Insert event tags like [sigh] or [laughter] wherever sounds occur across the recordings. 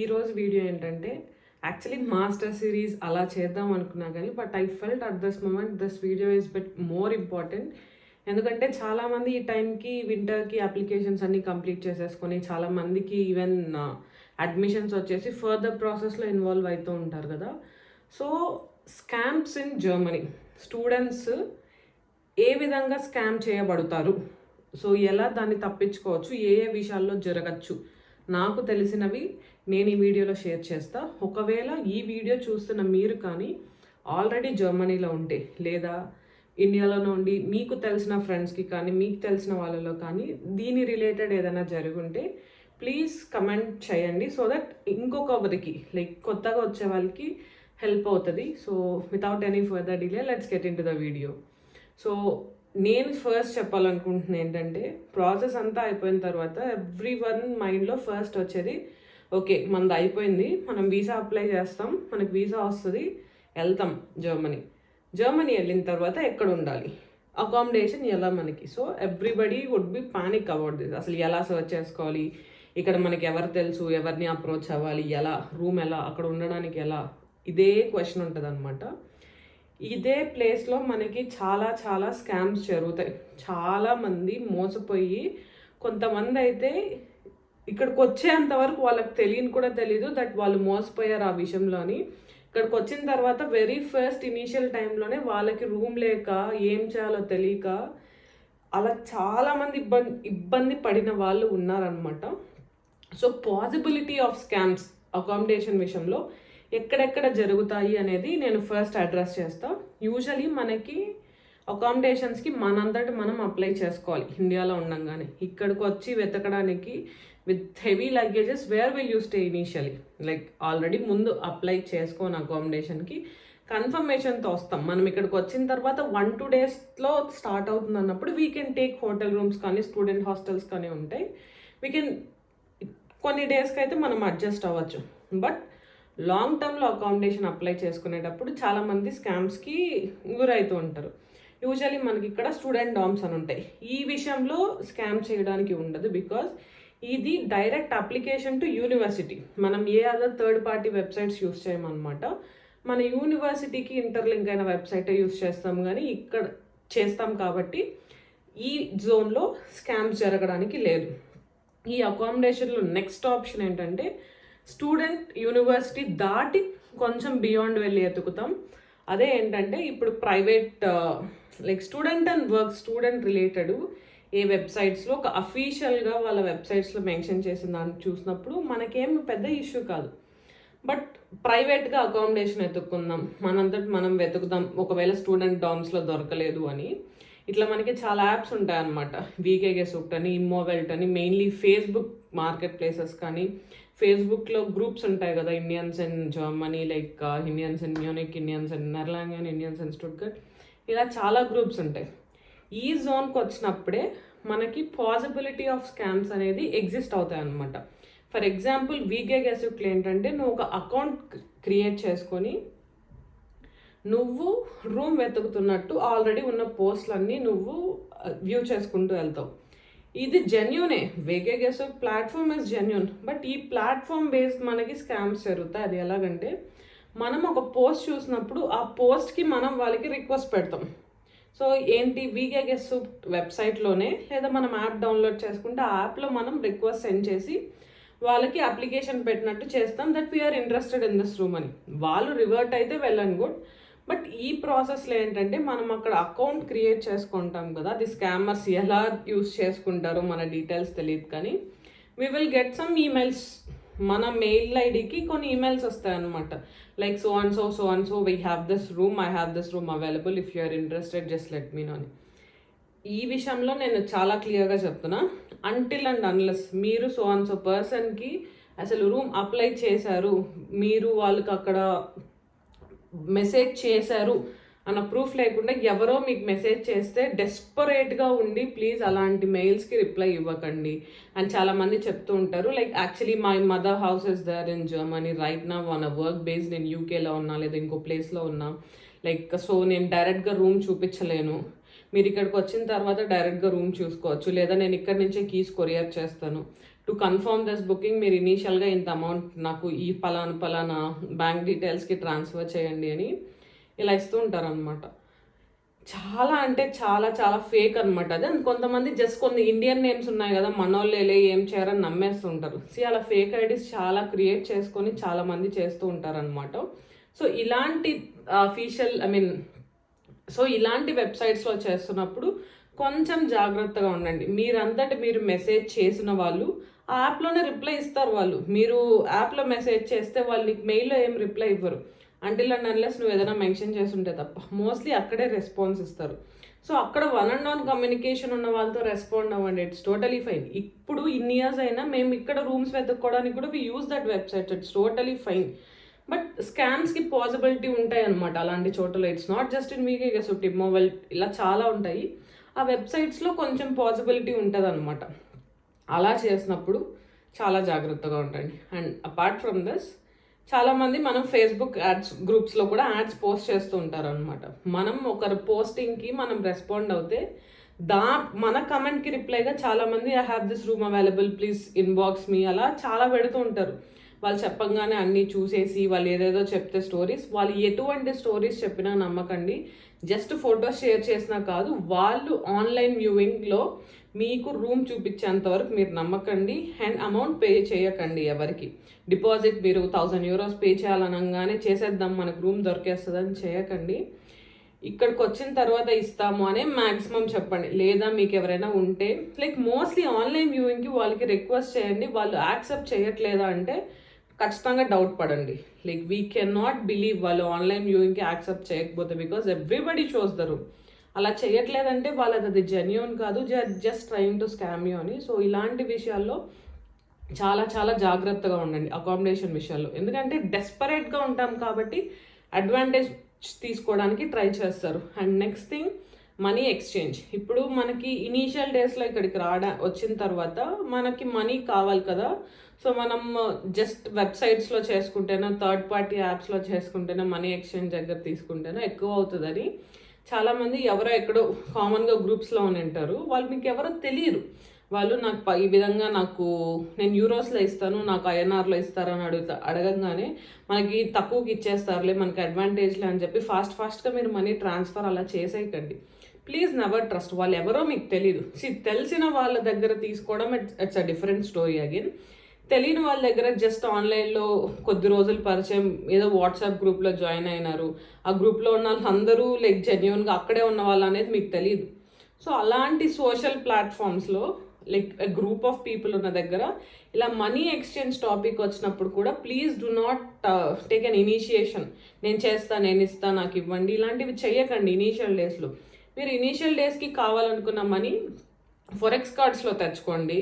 ఈరోజు వీడియో ఏంటంటే actually master series అలా చేద్దాం అనుకున్నా కానీ but I felt at this moment this video is but more important ఎందుకంటే చాలామంది ఈ టైంకి వింటర్కి అప్లికేషన్స్ అన్నీ కంప్లీట్ చేసేసుకొని చాలామందికి ఈవెన్ అడ్మిషన్స్ వచ్చేసి ఫర్దర్ ప్రాసెస్లో ఇన్వాల్వ్ అవుతూ ఉంటారు కదా. So scams in Germany students ఏ విధంగా స్కామ్ చేయబడతారు? సో ఎలా దాన్ని తప్పించుకోవచ్చు? ఏ ఏ విషయాల్లో జరగచ్చు? నాకు తెలిసినవి నేను ఈ వీడియోలో షేర్ చేస్తా. ఒకవేళ ఈ వీడియో చూస్తున్న మీరు కానీ ఆల్రెడీ జర్మనీలో ఉంటే లేదా ఇండియాలోనే ఉండి మీకు తెలిసిన ఫ్రెండ్స్కి కానీ మీకు తెలిసిన వాళ్ళలో కానీ దీని రిలేటెడ్ ఏదైనా జరుగుంటే ప్లీజ్ కమెంట్ చేయండి. సో దట్ ఇంకొకరికి లైక్ కొత్తగా వచ్చే వాళ్ళకి హెల్ప్ అవుతుంది. So without any further delay let's get into the video. So నేను ఫస్ట్ చెప్పాలనుకుంటున్నాను ఏంటంటే ప్రాసెస్ అంతా అయిపోయిన తర్వాత ఎవ్రీ వన్ మైండ్లో ఫస్ట్ వచ్చేది ఓకే మనది అయిపోయింది మనం వీసా అప్లై చేస్తాం మనకు వీసా వస్తుంది వెళ్తాం జర్మనీ జర్మనీ వెళ్ళిన తర్వాత ఎక్కడ ఉండాలి? అకామిడేషన్ ఎలా మనకి? So everybody would be panic about this అసలు ఎలా సర్చ్ చేసుకోవాలి? ఇక్కడ మనకి ఎవరు తెలుసు? ఎవరిని అప్రోచ్ అవ్వాలి? ఎలా? రూమ్ ఎలా? అక్కడ ఉండడానికి ఎలా? ఇదే క్వశ్చన్ ఉంటుంది అనమాట ఇదే ప్లేస్లో మనకి చాలా చాలా స్కామ్స్ జరుగుతాయి. చాలా మంది మోసపోయి కొంతమంది అయితే ఇక్కడికి వచ్చేంత వరకు వాళ్ళకి తెలియని కూడా తెలీదు దట్ వాళ్ళు మోసపోయారు ఆ విషయంలోని. ఇక్కడికి వచ్చిన తర్వాత వెరీ ఫస్ట్ ఇనీషియల్ టైంలోనే వాళ్ళకి రూమ్ లేక ఏం చేయాలో తెలియక అలా చాలామంది ఇబ్బంది ఇబ్బంది పడిన వాళ్ళు ఉన్నారనమాట so possibility of scams accommodation విషయంలో ఎక్కడెక్కడ జరుగుతాయి అనేది నేను ఫస్ట్ అడ్రస్ చేస్తా. యూజువలీ మనకి అకామిడేషన్స్కి మనంతటి మనం అప్లై చేసుకోవాలి ఇండియాలో ఉండంగానే. ఇక్కడికి వచ్చి వెతకడానికి with heavy luggages where will you stay initially like already ముందు అప్లై చేసుకోని అకామిడేషన్కి కన్ఫర్మేషన్తో వస్తాం. మనం ఇక్కడికి వచ్చిన తర్వాత వన్ టూ డేస్లో స్టార్ట్ అవుతుంది అన్నప్పుడు we can take hotel rooms కానీ స్టూడెంట్ హాస్టల్స్ కానీ ఉంటాయి. వీ కెన్ కొన్ని డేస్కి అయితే మనం అడ్జస్ట్ అవ్వచ్చు. బట్ లాంగ్ టర్మ్లో అకామిడేషన్ అప్లై చేసుకునేటప్పుడు చాలామంది స్కామ్స్కి గురవుతూ ఉంటారు. యూజువలీ మనకి ఇక్కడ స్టూడెంట్ డామ్స్ అని ఉంటాయి. ఈ విషయంలో స్కామ్ చేయడానికి ఉండదు బికాజ్ ఇది డైరెక్ట్ అప్లికేషన్ టు యూనివర్సిటీ మనం ఏ other third party websites use చేయమన్నమాట. మన యూనివర్సిటీకి ఇంటర్లింక్ అయిన వెబ్సైట్ యూస్ చేస్తాం కానీ ఇక్కడ చేస్తాం కాబట్టి ఈ జోన్లో స్కామ్స్ జరగడానికి లేదు. ఈ అకామిడేషన్లో నెక్స్ట్ ఆప్షన్ ఏంటంటే స్టూడెంట్ యూనివర్సిటీ దాటి కొంచెం బియాండ్ వెళ్ళి ఎతుకుతాం. అదే ఏంటంటే ఇప్పుడు private like student and work student related ఏ వెబ్సైట్స్లో ఒక అఫీషియల్గా వాళ్ళ వెబ్సైట్స్లో మెన్షన్ చేసిన దాన్ని చూసినప్పుడు మనకేం పెద్ద ఇష్యూ కాదు. బట్ ప్రైవేట్గా అకామిడేషన్ వెతుక్కుందాం మనంతటి మనం వెతుకుదాం. ఒకవేళ స్టూడెంట్ డామ్స్లో దొరకలేదు అని. ఇట్లా మనకి చాలా యాప్స్ ఉంటాయన్నమాట. వీకేగే సూప్ట్ అని ఇమ్మోవెల్ట్ అని మెయిన్లీ ఫేస్బుక్ మార్కెట్ ప్లేసెస్ కానీ ఫేస్బుక్లో గ్రూప్స్ ఉంటాయి కదా Indians and Germany like Indians and Munich Indians and Erlangen Indians and Stuttgart ఇలా చాలా గ్రూప్స్ ఉంటాయి. ఈ జోన్కి వచ్చినప్పుడే మనకి పాసిబిలిటీ ఆఫ్ స్కామ్స్ అనేది ఎగ్జిస్ట్ అవుతాయి అనమాట ఫర్ ఎగ్జాంపుల్ వీకే గెసెప్ట్లు ఏంటంటే నువ్వు ఒక అకౌంట్ క్రియేట్ చేసుకొని నువ్వు రూమ్ వెతుకుతున్నట్టు ఆల్రెడీ ఉన్న పోస్ట్లన్నీ నువ్వు uh, వ్యూ చేసుకుంటూ వెళ్తావు. ఇది జెన్యునే వేగే guess platform is genuine but ఈ ప్లాట్ఫామ్ బేస్డ్ మనకి స్కామ్స్ జరుగుతాయి. అది ఎలాగంటే మనం ఒక పోస్ట్ చూసినప్పుడు ఆ పోస్ట్కి మనం వాళ్ళకి రిక్వెస్ట్ పెడతాం. సో ఏంటి? వీగే గెస్ వెబ్సైట్లోనే లేదా మనం యాప్ డౌన్లోడ్ చేసుకుంటే ఆ యాప్లో మనం రిక్వెస్ట్ సెండ్ చేసి వాళ్ళకి అప్లికేషన్ పెట్టినట్టు చేస్తాం that we're interested in this room అని. వాళ్ళు రివర్ట్ అయితే వెళ్ళని గుడ్ బట్ ఈ ప్రాసెస్లో ఏంటంటే మనం అక్కడ అకౌంట్ క్రియేట్ చేసుకుంటాం కదా అది స్కామర్స్ ఎలా యూస్ చేసుకుంటారో మన డీటెయిల్స్ తెలియదు కానీ we will get some emails మన మెయిల్ ఐడికి కొన్ని ఈమెయిల్స్ వస్తాయి అనమాట like so and so so and so we have this room I have this room available if you're interested just let me know అని ఈ విషయంలో నేను చాలా క్లియర్గా చెప్తున్నా. అంటిల్ అండ్ అన్లెస్ మీరు సో అండ్ సో పర్సన్కి అసలు రూమ్ అప్లై చేశారు మీరు వాళ్ళకి అక్కడ మెసేజ్ చేశారు అన్న ప్రూఫ్ లేకుండా ఎవరో మీకు మెసేజ్ చేస్తే డెస్పరేట్గా ఉండి ప్లీజ్ అలాంటి మెయిల్స్కి రిప్లై ఇవ్వకండి అని చాలామంది చెప్తూ ఉంటారు. Like actually my mother house is there in Germany right నా వన్ వర్క్ బేస్డ్ నేను యూకేలో ఉన్నా లేదా ఇంకో ప్లేస్లో ఉన్నా లైక్ సో నేను డైరెక్ట్గా రూమ్ చూపించలేను. మీరు ఇక్కడికి వచ్చిన తర్వాత డైరెక్ట్గా రూమ్ చూసుకోవచ్చు. లేదా నేను ఇక్కడి నుంచే కీస్ కొరియర్ చేస్తాను. టు కన్ఫర్మ్ దిస్ బుకింగ్ మీరు ఇనీషియల్గా ఇంత అమౌంట్ నాకు ఈ పలానా పలానా బ్యాంక్ డీటెయిల్స్కి ట్రాన్స్ఫర్ చేయండి అని ఇలా ఇస్తూ ఉంటారు అనమాట చాలా అంటే చాలా చాలా ఫేక్ అనమాట అది. అండ్ కొంతమంది జస్ట్ కొన్ని ఇండియన్ నేమ్స్ ఉన్నాయి కదా మనోళ్ళే ఏం చేయరని నమ్మేస్తుంటారు సి అలా ఫేక్ ఐడీస్ చాలా క్రియేట్ చేసుకొని చాలామంది చేస్తూ ఉంటారు అనమాట సో ఇలాంటి అఫీషియల్ ఐ మీన్ సో ఇలాంటి వెబ్సైట్స్లో చేస్తున్నప్పుడు కొంచెం జాగ్రత్తగా ఉండండి. మీరంతటి మీరు మెసేజ్ చేసిన వాళ్ళు ఆ యాప్లోనే రిప్లై ఇస్తారు వాళ్ళు. మీరు యాప్లో మెసేజ్ చేస్తే వాళ్ళు నీకు మెయిల్లో ఏం రిప్లై ఇవ్వరు. అంటిల్ అండ్ అన్లెస్ నువ్వు ఏదైనా మెన్షన్ చేస్తుంటే తప్ప. మోస్ట్లీ అక్కడే రెస్పాన్స్ ఇస్తారు. సో అక్కడ వన్ అండ్ వన్ కమ్యూనికేషన్ ఉన్న వాళ్ళతో రెస్పాండ్ అవ్వండి. ఇట్స్ టోటలీ ఫైన్ ఇప్పుడు ఇన్ని ఇయర్స్ అయినా మేము ఇక్కడ రూమ్స్ వెతుక్కోవడానికి కూడా we use that website it's totally fine but స్కామ్స్కి possibility ఉంటాయి అనమాట అలాంటి చోట్ల. ఇట్స్ నాట్ జస్ట్ ఇన్ మీకే సో టిప్ మొబైల్ ఇలా చాలా ఉంటాయి. ఆ వెబ్సైట్స్లో కొంచెం పాసిబిలిటీ ఉంటుంది అనమాట అలా చేసినప్పుడు చాలా జాగ్రత్తగా ఉండండి. అండ్ అపార్ట్ ఫ్రమ్ దిస్ చాలామంది మనం ఫేస్బుక్ యాడ్స్ గ్రూప్స్లో కూడా యాడ్స్ పోస్ట్ చేస్తూ ఉంటారు అనమాట మనం ఒకరి పోస్టింగ్కి మనం రెస్పాండ్ అవుతే దా మన కమెంట్కి రిప్లైగా చాలామంది I have this room available please inbox me అలా చాలా పెడుతూ ఉంటారు. వాళ్ళు చెప్పంగానే అన్నీ చూసేసి వాళ్ళు ఏదేదో చెప్తే స్టోరీస్ వాళ్ళు ఎటువంటి స్టోరీస్ చెప్పినా నమ్మకండి. జస్ట్ ఫొటోస్ షేర్ చేసినా కాదు వాళ్ళు ఆన్లైన్ వ్యూయింగ్లో మీకు రూమ్ చూపించేంత వరకు మీరు నమ్మకండి అండ్ అమౌంట్ పే చేయకండి ఎవరికి. డిపాజిట్ మీరు థౌజండ్ యూరోస్ పే చేయాలనగానే చేసేద్దాం మనకు రూమ్ దొరికేస్తుందని చేయకండి. ఇక్కడికి వచ్చిన తర్వాత ఇస్తాము అనే మ్యాక్సిమం చెప్పండి. లేదా మీకు ఎవరైనా ఉంటే లైక్ మోస్ట్లీ ఆన్లైన్ వ్యూయింగ్కి వాళ్ళకి రిక్వెస్ట్ చేయండి. వాళ్ళు యాక్సెప్ట్ చేయట్లేదా అంటే ఖచ్చితంగా డౌట్ పడండి. Like we can not believe వాళ్ళు ఆన్లైన్ వ్యూయింగ్కి యాక్సెప్ట్ చేయకపోతే because everybody shows the room అలా చేయట్లేదంటే వాళ్ళది అది జెన్యున్ కాదు just trying to scam you అని. సో ఇలాంటి విషయాల్లో చాలా చాలా జాగ్రత్తగా ఉండండి అకామిడేషన్ విషయాల్లో. ఎందుకంటే డెస్పరేట్గా ఉంటాం కాబట్టి అడ్వాంటేజ్ తీసుకోవడానికి ట్రై చేస్తారు. And next thing money exchange ఇప్పుడు మనకి ఇనీషియల్ డేస్లో ఇక్కడికి రావడా వచ్చిన తర్వాత మనకి మనీ కావాలి కదా. సో మనం జస్ట్ వెబ్సైట్స్లో చేసుకుంటేనో థర్డ్ పార్టీ యాప్స్లో చేసుకుంటేనో మనీ ఎక్స్చేంజ్ దగ్గర తీసుకుంటేనో ఎక్కువ అవుతుందని. చాలామంది ఎవరో ఎక్కడో కామన్గా గ్రూప్స్లో అని ఉంటారు. వాళ్ళు మీకు ఎవరో తెలియరు వాళ్ళు నాకు ఈ విధంగా నాకు నేను యూరోస్లో ఇస్తాను నాకు ఐఎన్ఆర్లో ఇస్తారని అడుగుతా అడగంగానే మనకి తక్కువకి ఇచ్చేస్తారులే మనకి అడ్వాంటేజ్లే అని చెప్పి ఫాస్ట్ ఫాస్ట్గా మీరు మనీ ట్రాన్స్ఫర్ అలా చేసేయకండి. ప్లీజ్ నెవర్ ట్రస్ట్ వాళ్ళు ఎవరో మీకు తెలియదు సి తెలిసిన వాళ్ళ దగ్గర తీసుకోవడం it's a different story again తెలియని వాళ్ళ దగ్గర జస్ట్ ఆన్లైన్లో కొద్ది రోజులు పరిచయం ఏదో వాట్సాప్ గ్రూప్లో జాయిన్ అయినారు. ఆ గ్రూప్లో ఉన్న వాళ్ళందరూ లైక్ జెన్యున్గా అక్కడే ఉన్న వాళ్ళు అనేది మీకు తెలియదు సో అలాంటి సోషల్ ప్లాట్ఫామ్స్లో లైక్ గ్రూప్ ఆఫ్ పీపుల్ ఉన్న దగ్గర ఇలా మనీ ఎక్స్చేంజ్ టాపిక్ వచ్చినప్పుడు కూడా please do not take an initiation నేను చేస్తా నేను ఇస్తా నాకు ఇవ్వండి. ఇలాంటివి చేయకండి ఇనీషియల్ డేస్లో మీరు ఇనీషియల్ డేస్కి కావాలనుకున్న మనీ ఫొరెక్స్ కార్డ్స్లో తెచ్చుకోండి.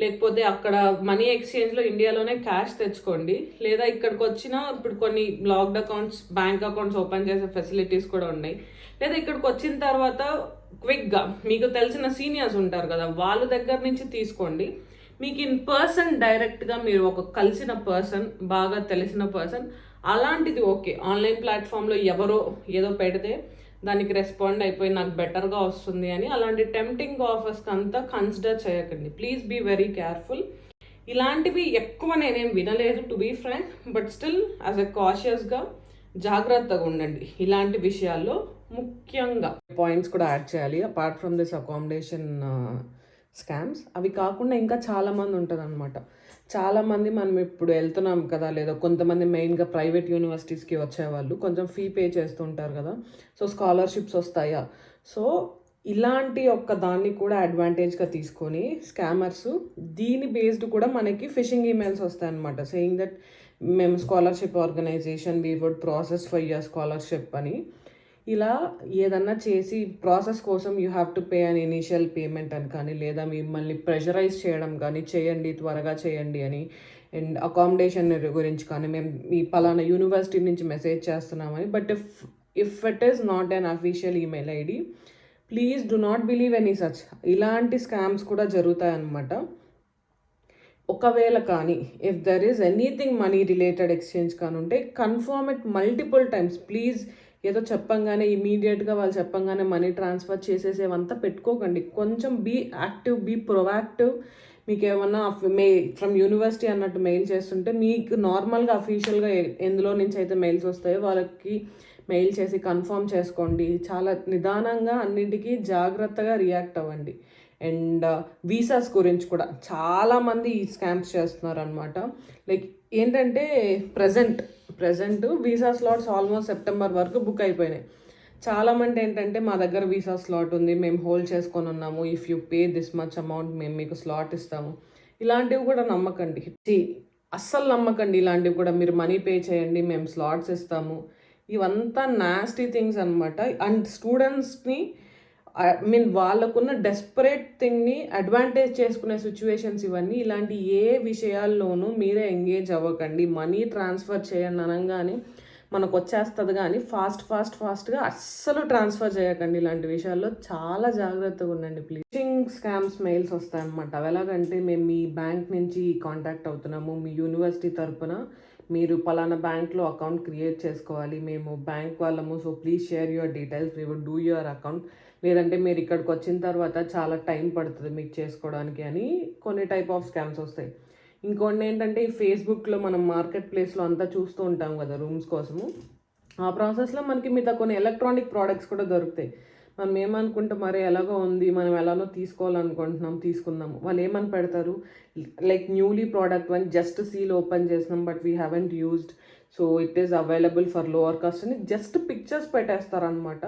లేకపోతే అక్కడ మనీ ఎక్స్చేంజ్లో ఇండియాలోనే క్యాష్ తెచ్చుకోండి. లేదా ఇక్కడికి వచ్చిన ఇప్పుడు కొన్ని blocked accounts bank accounts open చేసే ఫెసిలిటీస్ కూడా ఉన్నాయి. లేదా ఇక్కడికి వచ్చిన తర్వాత క్విక్గా మీకు తెలిసిన సీనియర్స్ ఉంటారు కదా వాళ్ళ దగ్గర నుంచి తీసుకోండి. మీకు ఇన్ పర్సన్ డైరెక్ట్గా మీరు ఒక కలిసిన పర్సన్ బాగా తెలిసిన పర్సన్ అలాంటిది ఓకే. ఆన్లైన్ ప్లాట్ఫామ్లో ఎవరో ఏదో పెడితే దానికి రెస్పాండ్ అయిపోయి నాకు బెటర్గా వస్తుంది అని అలాంటి టెంప్టింగ్ ఆఫర్స్కి అంతా కన్సిడర్ చేయకండి. ప్లీజ్ బీ వెరీ కేర్ఫుల్ ఇలాంటివి ఎక్కువ నేనేం వినలేదు to be frank but still as a కాషియస్గా జాగ్రత్తగా ఉండండి. ఇలాంటి విషయాల్లో ముఖ్యంగా పాయింట్స్ కూడా యాడ్ చేయాలి. Apart from this accommodation scams. అవి కాకుండా ఇంకా చాలామంది ఉంటుంది అనమాట చాలామంది మనం ఇప్పుడు వెళ్తున్నాం కదా లేదా కొంతమంది మెయిన్గా ప్రైవేట్ యూనివర్సిటీస్కి వచ్చేవాళ్ళు కొంచెం ఫీ పే చేస్తుంటారు కదా. సో స్కాలర్షిప్స్ వస్తాయా? సో ఇలాంటి ఒక్క దాన్ని కూడా అడ్వాంటేజ్గా తీసుకొని స్కామర్స్ దీని బేస్డ్ కూడా మనకి ఫిషింగ్ ఈమెయిల్స్ వస్తాయన్నమాట. సేయింగ్ దట్ మేము scholarship organization we would process for your scholarship అని. ఇలా ఏదన్నా చేసి ప్రాసెస్ కోసం యూ హ్యావ్ టు పే అని ఇనీషియల్ పేమెంట్ అని కానీ లేదా మిమ్మల్ని ప్రెషరైజ్ చేయడం కానీ చేయండి త్వరగా చేయండి అని అండ్ అకామిడేషన్ గురించి కానీ మేము మీ పలానా యూనివర్సిటీ నుంచి మెసేజ్ చేస్తున్నామని. But if if it is not an official email ID please do not believe any such ఇలాంటి స్కామ్స్ కూడా జరుగుతాయన్నమాట. ఒకవేళ కానీ if there is anything money related exchange కానీ ఉంటే confirm it multiple times please ఏదో చెప్పంగానే ఇమీడియట్గా వాళ్ళు చెప్పంగానే మనీ ట్రాన్స్ఫర్ చేసేసేవంతా పెట్టుకోకండి. కొంచెం బీ యాక్టివ్ బీ ప్రొవాక్టివ్ మీకు ఏమన్నా మే ఫ్రమ్ యూనివర్సిటీ అన్నట్టు మెయిల్ చేస్తుంటే మీకు నార్మల్గా అఫీషియల్గా ఎందులో నుంచి అయితే మెయిల్స్ వస్తాయో వాళ్ళకి మెయిల్ చేసి కన్ఫర్మ్ చేసుకోండి. చాలా నిదానంగా అన్నింటికి జాగ్రత్తగా రియాక్ట్ అవ్వండి. అండ్ uh, వీసాస్ గురించి కూడా చాలామంది ఈ స్కామ్స్ చేస్తున్నారు అనమాట లైక్ ఏంటంటే present present visa slots almost September వరకు బుక్ అయిపోయినాయి. చాలామంది ఏంటంటే మా దగ్గర వీసా స్లాట్ ఉంది మేము హోల్డ్ చేసుకొని ఉన్నాము. If you pay this much amount మేము మీకు స్లాట్ ఇస్తాము. ఇలాంటివి కూడా నమ్మకండి. అస్సలు నమ్మకండి ఇలాంటివి కూడా. మీరు మనీ పే చేయండి మేము స్లాట్స్ ఇస్తాము. ఇవంతా నాస్టీ థింగ్స్ అనమాట అండ్ స్టూడెంట్స్ని ఐ మీన్ వాళ్ళకున్న డెస్పరేట్ థింగ్ని అడ్వాంటేజ్ చేసుకునే సిచ్యువేషన్స్ ఇవన్నీ ఇలాంటి ఏ విషయాల్లోనూ మీరే ఎంగేజ్ అవ్వకండి. మనీ ట్రాన్స్ఫర్ చేయండి అనగానే మనకు వచ్చేస్తుంది కానీ ఫాస్ట్ ఫాస్ట్ ఫాస్ట్గా అస్సలు ట్రాన్స్ఫర్ చేయకండి ఇలాంటి విషయాల్లో. చాలా జాగ్రత్తగా ఉండండి ప్లీజ్ ఫిషింగ్ స్కామ్స్ మెయిల్స్ వస్తాయన్నమాట. అవి ఎలాగంటే మేము మీ బ్యాంక్ నుంచి కాంటాక్ట్ అవుతున్నాము. మీ యూనివర్సిటీ తరపున మీరు పలానా బ్యాంక్లో అకౌంట్ క్రియేట్ చేసుకోవాలి. మేము బ్యాంక్ వాళ్ళము so please share your details we would do your account లేదంటే మీరు ఇక్కడికి వచ్చిన తర్వాత చాలా టైం పడుతుంది మీకు చేసుకోవడానికి అని కొన్ని టైప్ ఆఫ్ స్కామ్స్ వస్తాయి. ఇంకొన్ని ఏంటంటే ఈ ఫేస్బుక్లో మనం మార్కెట్ ప్లేస్లో అంతా చూస్తూ ఉంటాం కదా రూమ్స్ కోసము. ఆ ప్రాసెస్లో మనకి మిగతా కొన్ని ఎలక్ట్రానిక్ ప్రోడక్ట్స్ కూడా దొరుకుతాయి. మనం ఏమనుకుంటాం మరి ఎలాగో ఉంది మనం ఎలానో తీసుకోవాలనుకుంటున్నాం తీసుకుందాం. వాళ్ళు ఏమని పెడతారు? Like newly product one just seal open చేసినాం but we haven't used. So it is available for lower cost అని జస్ట్ పిక్చర్స్ పెట్టేస్తారనమాట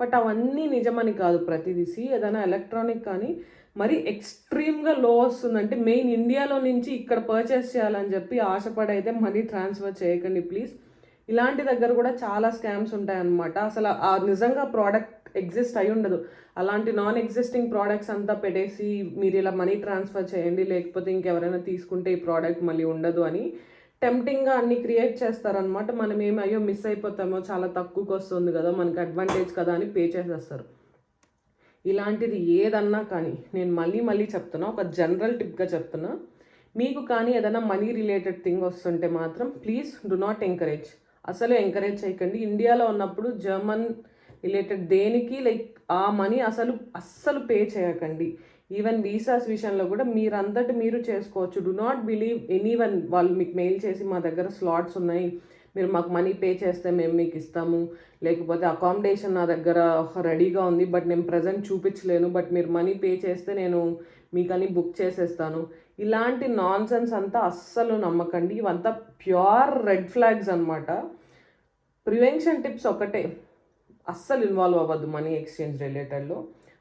బట్ అవన్నీ నిజమని కాదు ప్రతిదీ. సి ఏదైనా ఎలక్ట్రానిక్ కానీ మరి ఎక్స్ట్రీమ్గా లో వస్తుందంటే మెయిన్ ఇండియాలో నుంచి ఇక్కడ పర్చేస్ చేయాలని చెప్పి ఆశపడైతే మనీ ట్రాన్స్ఫర్ చేయకండి ప్లీజ్. ఇలాంటి దగ్గర కూడా చాలా స్కామ్స్ ఉంటాయన్నమాట. అసలు ఆ నిజంగా ప్రోడక్ట్ ఎగ్జిస్ట్ అయి ఉండదు. అలాంటి నాన్ ఎగ్జిస్టింగ్ ప్రోడక్ట్స్ అంతా పెట్టేసి మీరు ఇలా మనీ ట్రాన్స్ఫర్ చేయండి లేకపోతే ఇంకెవరైనా తీసుకుంటే ఈ ప్రోడక్ట్ మళ్ళీ ఉండదు అని టెంప్టింగ్గా అన్ని క్రియేట్ చేస్తారనమాట మనం ఏమి అయ్యో మిస్ అయిపోతామో చాలా తక్కువకి వస్తుంది కదా మనకి అడ్వాంటేజ్ కదా అని పే చేసేస్తారు. ఇలాంటిది ఏదన్నా కానీ నేను మళ్ళీ మళ్ళీ చెప్తున్నా ఒక జనరల్ టిప్గా చెప్తున్నా. మీకు కానీ ఏదైనా మనీ రిలేటెడ్ థింగ్ వస్తుంటే మాత్రం ప్లీజ్ డు నాట్ ఎంకరేజ్ అసలు ఎంకరేజ్ చేయకండి. ఇండియాలో ఉన్నప్పుడు జర్మన్ రిలేటెడ్ దేనికి లైక్ ఆ మనీ అసలు అస్సలు పే చేయకండి. ఈవెన్ వీసాస్ విషయంలో కూడా మీరంతటి మీరు చేసుకోవచ్చు. Do not believe any one వాళ్ళు మీకు మెయిల్ చేసి మా దగ్గర స్లాట్స్ ఉన్నాయి. మీరు మాకు మనీ పే చేస్తే మేము మీకు ఇస్తాము. లేకపోతే అకామిడేషన్ నా దగ్గర రెడీగా ఉంది బట్ నేను ప్రజెంట్ చూపించలేను. బట్ మీరు మనీ పే చేస్తే నేను మీకని బుక్ చేసేస్తాను. ఇలాంటి నాన్ సెన్స్ అంతా అస్సలు నమ్మకండి. ఇవంతా ప్యూర్ రెడ్ ఫ్లాగ్స్ అనమాట ప్రివెన్షన్ టిప్స్ ఒకటే. అస్సలు ఇన్వాల్వ్ అవ్వద్దు మనీ ఎక్స్చేంజ్ రిలేటెడ్లో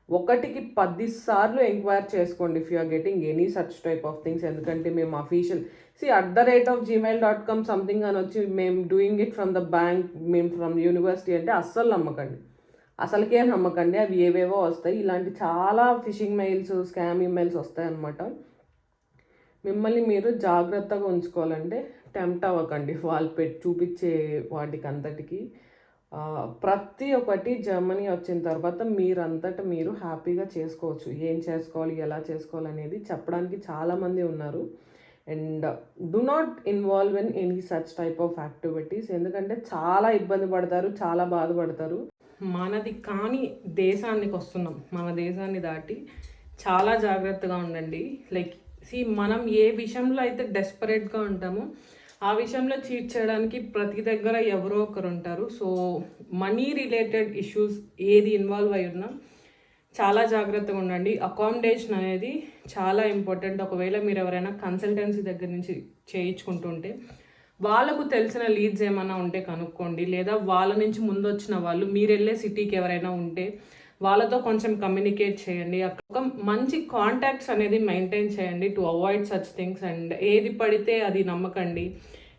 ఒకటికి పది సార్లు ఎంక్వైర్ చేసుకోండి if you are getting any such type of things ఎందుకంటే మేము official C at the rate of Gmail dot com something అని వచ్చి మేము doing it from the bank మేము ఫ్రమ్ యూనివర్సిటీ అంటే అస్సలు నమ్మకండి. అసలుకే నమ్మకండి. అవి ఏవేవో వస్తాయి. ఇలాంటి చాలా ఫిషింగ్ మెయిల్స్ స్కామ్ ఈమెయిల్స్ వస్తాయి అన్నమాట. మిమ్మల్ని మీరు జాగ్రత్తగా ఉంచుకోవాలంటే టెంప్ట్ అవ్వకండి. [laughs] వాళ్ళు పెట్టి చూపించే వాటికి అంతటికి ప్రతి ఒక్కటి జర్మనీ వచ్చిన తర్వాత మీరంతట మీరు హ్యాపీగా చేసుకోవచ్చు. ఏం చేసుకోవాలి ఎలా చేసుకోవాలి అనేది చెప్పడానికి చాలామంది ఉన్నారు. And do not involve in any such type of activities. ఎందుకంటే చాలా ఇబ్బంది పడతారు చాలా బాధపడతారు. మనది కాని దేశానికి వస్తున్నాం. మన దేశాన్ని దాటి చాలా జాగ్రత్తగా ఉండండి. లైక్ సి మనం ఏ విషయంలో అయితే డెస్పరేట్గా ఉంటామో ఆ విషయంలో చీట్ చేయడానికి ప్రతి దగ్గర ఎవరో ఒకరు ఉంటారు. సో మనీ రిలేటెడ్ ఇష్యూస్ ఏది ఇన్వాల్వ్ అయి ఉన్నా చాలా జాగ్రత్తగా ఉండండి. అకామిడేషన్ అనేది చాలా ఇంపార్టెంట్. ఒకవేళ మీరు ఎవరైనా కన్సల్టెన్సీ దగ్గర నుంచి చేయించుకుంటుంటే వాళ్ళకు తెలిసిన లీడ్స్ ఏమైనా ఉంటే కనుక్కోండి. లేదా వాళ్ళ నుంచి ముందు వచ్చిన వాళ్ళు మీరు వెళ్ళే సిటీకి ఎవరైనా ఉంటే వాళ్ళతో కొంచెం కమ్యూనికేట్ చేయండి. ఒక మంచి కాంటాక్ట్స్ అనేది మెయింటైన్ చేయండి to avoid such things and ఏది పడితే అది నమ్మకండి.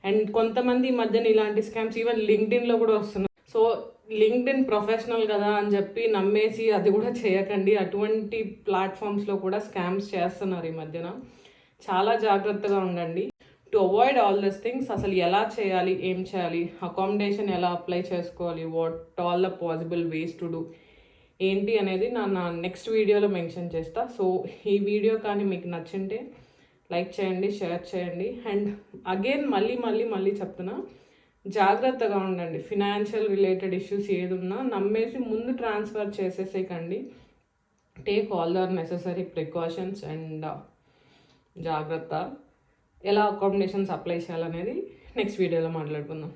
అండ్ కొంతమంది ఈ మధ్యన ఇలాంటి స్కామ్స్ ఈవెన్ లింక్డ్ఇన్లో కూడా వస్తున్నాయి. సో లింక్డ్ఇన్ ప్రొఫెషనల్ కదా అని చెప్పి నమ్మేసి అది కూడా చేయకండి. అటువంటి ప్లాట్ఫామ్స్లో కూడా స్కామ్స్ చేస్తున్నారు ఈ మధ్యన. చాలా జాగ్రత్తగా ఉండండి. To avoid all this things అసలు ఎలా చేయాలి ఏం చేయాలి అకామిడేషన్ ఎలా అప్లై చేసుకోవాలి what all the possible ways to do ఏంటి అనేది నా నా నెక్స్ట్ వీడియోలో మెన్షన్ చేస్తా. సో ఈ వీడియో కానీ మీకు నచ్చింటే లైక్ చేయండి షేర్ చేయండి. అండ్ అగైన్ మళ్ళీ మళ్ళీ మళ్ళీ చెప్తున్నా జాగ్రత్తగా ఉండండి. ఫినాన్షియల్ రిలేటెడ్ ఇష్యూస్ ఏది ఉన్నా నమ్మేసి ముందు transfer చేసేసేకండి. Take all the necessary precautions and జాగ్రత్త. ఎలా అకామిడేషన్స్ అప్లై చేయాలనేది నెక్స్ట్ వీడియోలో మాట్లాడుకుందాం.